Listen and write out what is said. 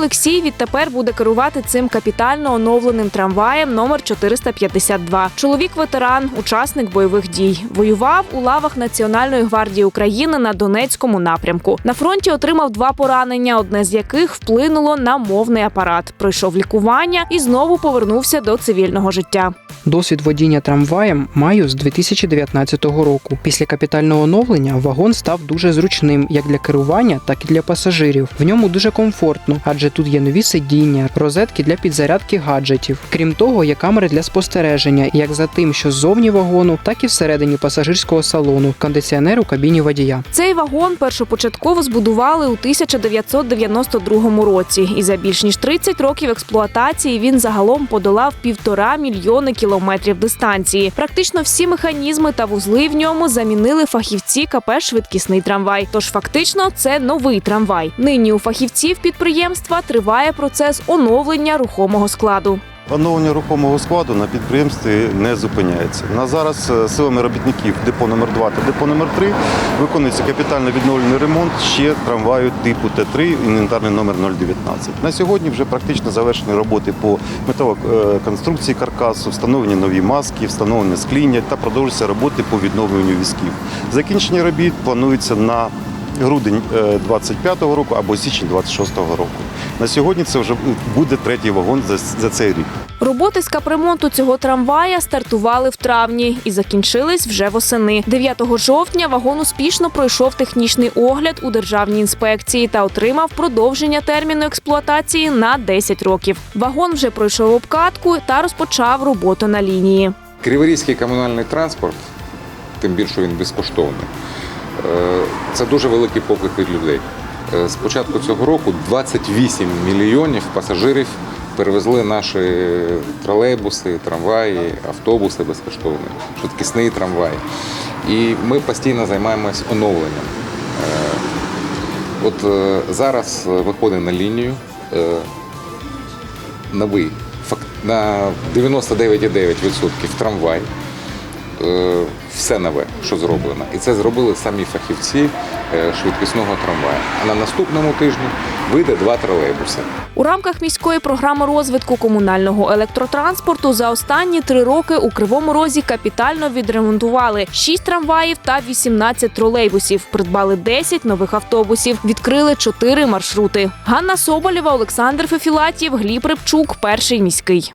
Олексій відтепер буде керувати цим капітально оновленим трамваєм номер 452. Чоловік ветеран, учасник бойових дій. Воював у лавах Національної гвардії України на Донецькому напрямку. На фронті отримав два поранення, одне з яких вплинуло на мовний апарат. Пройшов лікування і знову повернувся до цивільного життя. Досвід водіння трамваєм маю з 2019 року. Після капітального оновлення вагон став дуже зручним як для керування, так і для пасажирів. В ньому дуже комфортно, адже тут є нові сидіння, розетки для підзарядки гаджетів. Крім того, є камери для спостереження, як за тим, що ззовні вагону, так і всередині пасажирського салону, кондиціонер у кабіні водія. Цей вагон першопочатково збудували у 1992 році, і за більш ніж 30 років експлуатації він загалом подолав півтора мільйони кілометрів дистанції. Практично всі механізми та вузли в ньому замінили фахівці КП Швидкісний трамвай. Тож фактично це новий трамвай. Нині у фахівців підприємства триває процес оновлення рухомого складу. Оновлення рухомого складу на підприємстві не зупиняється. На зараз е, силами робітників депо номер 2 та депо номер 3 виконується капітально відновлений ремонт ще трамваю типу Т3, інвентарний номер 019. На сьогодні вже практично завершені роботи по металоконструкції каркасу, встановлені нові маски, встановлення скління та продовжуються роботи по відновленню візків. Закінчення робіт планується на грудень 25-го року або січень 26-го року. На сьогодні це вже буде третій вагон за, за цей рік. Роботи з капремонту цього трамвая стартували в травні і закінчились вже восени. 9 жовтня вагон успішно пройшов технічний огляд у державній інспекції та отримав продовження терміну експлуатації на 10 років. Вагон вже пройшов обкатку та розпочав роботу на лінії. Криворізький комунальний транспорт, тим більше він безкоштовний, е, це дуже великий поклик від людей. Е, З початку цього року 28 мільйонів пасажирів перевезли наші тролейбуси, трамваї, автобуси безкоштовні, швидкісний трамвай. І ми постійно займаємось оновленням. Е, От е, зараз е, виходить на лінію е, новий на 99,9% трамвай. Е, Все нове, що зроблено. І це зробили самі фахівці е, швидкісного трамвая. А на наступному тижні вийде два тролейбуси. У рамках міської програми розвитку комунального електротранспорту за останні три роки у Кривому Розі капітально відремонтували 6 трамваїв та 18 тролейбусів, придбали 10 нових автобусів, відкрили 4 маршрути. Ганна Соболєва, Олександр Фефілатів, Гліб Рибчук, перший міський.